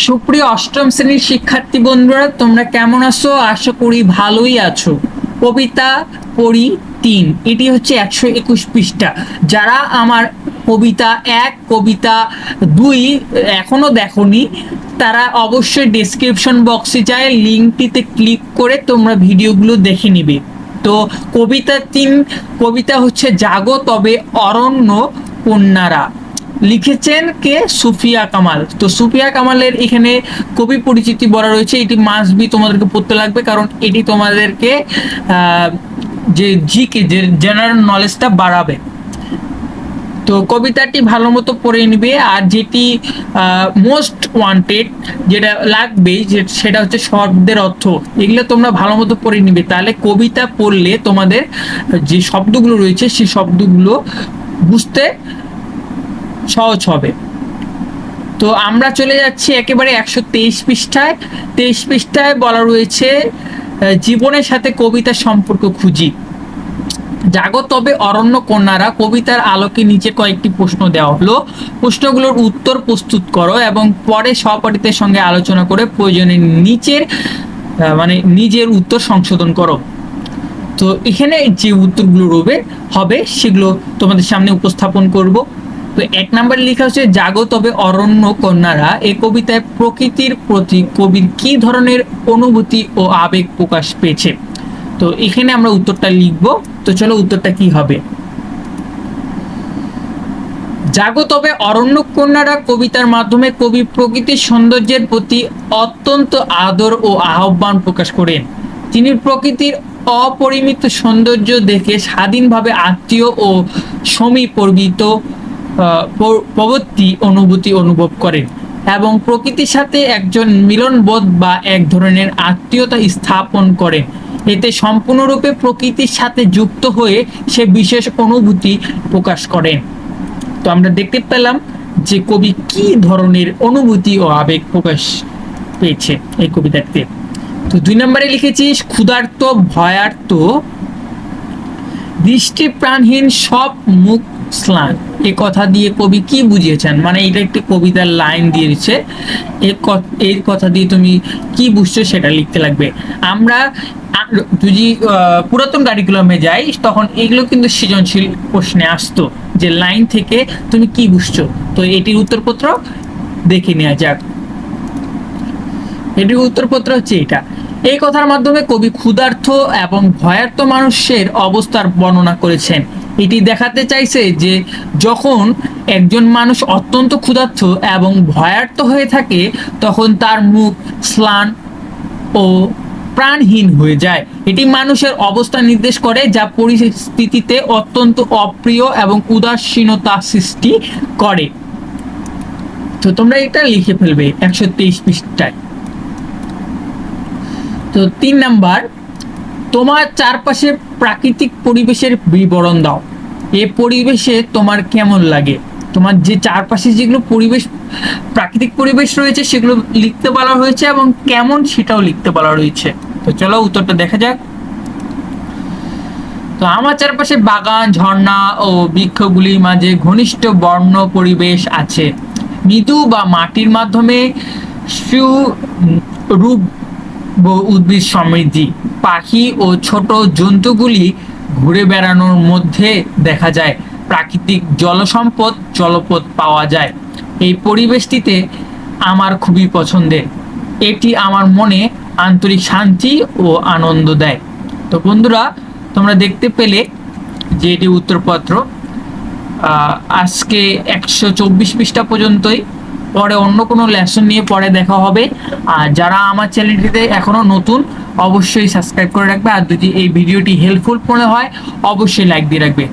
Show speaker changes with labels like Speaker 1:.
Speaker 1: সুপ্রিয় অষ্টম শ্রেণির শিক্ষার্থী বন্ধুরা, তোমরা কেমন আছো? আশা করি ভালোই আছো। কবিতা পড়ি তিন, এটি হচ্ছে একশো একুশ পৃষ্ঠা। যারা আমার কবিতা এক, কবিতা দুই এখনও দেখনি, তারা অবশ্যই ডেসক্রিপশন বক্সে যায় লিঙ্কটিতে ক্লিক করে তোমরা ভিডিওগুলো দেখে নিবে। তো কবিতা তিন, কবিতা হচ্ছে জাগো তবে অরণ্য কন্যারা। লিখেছেন কে? সুফিয়া কামাল। তো সুফিয়া কামালের এখানে কবি পরিচিতি বলা রয়েছে। এটি মাস্ট বি তোমাদেরকে পড়তে লাগবে, কারণ এটি তোমাদেরকে যে জিকে, যে জেনারেল নলেজটা বাড়াবে। তো কবিতাটি ভালো মতো পড়ে নিবে, আর যেটি মোস্ট ওয়ান্টেড যেটা লাগবে সেটা হচ্ছে শব্দের অর্থ। এগুলো তোমরা ভালো মতো পড়ে নিবে। তাহলে কবিতা পড়লে তোমাদের যে শব্দগুলো রয়েছে, সেই শব্দগুলো বুঝতে সহজ হবে। তো আমরা চলে যাচ্ছি একেবারে একশো তেইশ পৃষ্ঠায়। তেইশ পৃষ্ঠায় বলা রয়েছে জীবনের সাথে কবিতার সম্পর্ক খুঁজি। জাগো তবে অরণ্য কন্যারা, কবিতার আলোকে নিচে কয়েকটি প্রশ্ন দেওয়া হলো। প্রশ্নগুলোর উত্তর প্রস্তুত করো এবং পরে সহপাঠীদের সঙ্গে আলোচনা করে প্রয়োজনে নিচের মানে নিজের উত্তর সংশোধন করো। তো এখানে যে উত্তরগুলো রবে, হবে, সেগুলো তোমাদের সামনে উপস্থাপন করব। তো এক নম্বরে লেখা হচ্ছে, জাগো তবে অরণ্য কন্যারা। এই কবিতায় প্রকৃতির প্রতি কবির কি ধরনের অনুভূতি ও আবেগ প্রকাশ পেয়েছে? তো এখানে আমরা উত্তরটা লিখব। তো চলো উত্তরটা কি হবে? জাগো তবে অরণ্য কন্যারা কবিতার মাধ্যমে কবি প্রকৃতির সৌন্দর্যের প্রতি অত্যন্ত আদর ও আহ্বান প্রকাশ করেন। তিনি প্রকৃতির অপরিমিত সৌন্দর্য দেখে স্বাধীনভাবে আত্মীয় ও সমীপর্বিত প্রবৃত্তি অনুভূতি অনুভব করেন এবং প্রকৃতির সাথে একজন মিলনবোধ বা এক ধরনের আত্মীয়তা স্থাপন করেন। এতে সম্পূর্ণরূপে প্রকৃতির সাথে যুক্ত হয়ে সে বিশেষ অনুভূতি প্রকাশ করেন। তো আমরা দেখতে পেলাম যে কবি কি ধরনের অনুভূতি ও আবেগ প্রকাশ পেয়েছে এই কবিতাতে তো দুই নম্বরে লিখেছিস ক্ষুধার্ত, ভয়ার্ত দৃষ্টি প্রাণহীন সব মুখ স্লান। এই কথা দিয়ে কবি কি বুঝিয়েছেন? মানে এটা একটি কবিতার লাইন এই ক- এই কথা দিয়ে তুমি কি বুঝছ সেটা লিখতে লাগবে। আমরা যদি পুরাতন কারিকুলামে যাই, তখন এগুলো কিন্তু সৃজনশীল প্রশ্নে আসতো যে লাইন থেকে তুমি কি বুঝছ? তো এটির উত্তরপত্র দেখে নেওয়া যাক। এটির উত্তরপত্র হচ্ছে এটা। এই কথার মাধ্যমে কবি ক্ষুধার্থ এবং ভয়ার্থ মানুষের অবস্থার বর্ণনা করেছেন। এটি দেখাতে চাইছে যে যখন একজন মানুষ অত্যন্ত ক্ষুধার্থ এবং ভয়ার্থ হয়ে থাকে, তখন তার মুখ স্লান ও প্রাণহীন হয়ে যায়। এটি মানুষের অবস্থা নির্দেশ করে যা পরিস্থিতিতে অত্যন্ত অপ্রিয় এবং উদাসীনতা সৃষ্টি করে। তো তোমরা এটা লিখে ফেলবে একশো তেইশ পৃষ্ঠায়। তো তিন নাম্বার তোমার চারপাশে প্রাকৃতিক পরিবেশের বিবরণ দাও। এ পরিবেশে তোমার কেমন লাগে? তোমার যে চারপাশে যেগুলো পরিবেশ, প্রাকৃতিক পরিবেশ রয়েছে, সেগুলো লিখতে বলা হয়েছে এবং কেমন সেটাও লিখতে বলা রয়েছে। তো চলো উত্তরটা দেখা যাক। তো আমার চারপাশে বাগান, ঝর্ণা ও বৃক্ষগুলির মাঝে ঘনিষ্ঠ বর্ণ পরিবেশ আছে। মৃদু বা মাটির মাধ্যমে সুরূপ উদ্ভিদ সমৃদ্ধি। পাখি ও ছোট জন্তুগুলি ঘুরে বেড়ানোর মধ্যে দেখা যায়। প্রাকৃতিক জলসম্পদ, জলপথ পাওয়া যায়। এই পরিবেশটিতে আমার খুবই পছন্দের। এটি আমার মনে আন্তরিক শান্তি ও আনন্দ দেয়। তো বন্ধুরা, তোমরা দেখতে পেলে যে এটি উত্তরপত্র। আজকে একশো চব্বিশ পৃষ্ঠা পর্যন্তই। পরে অন্য কোনো লেসন নিয়ে পরে দেখা হবে। আর যারা আমার চ্যানেলটিতে এখনও নতুন, অবশ্যই সাবস্ক্রাইব করে রাখবে। আর যদি এই ভিডিওটি হেল্পফুল মনে হয়, অবশ্যই লাইক দিয়ে রাখবে।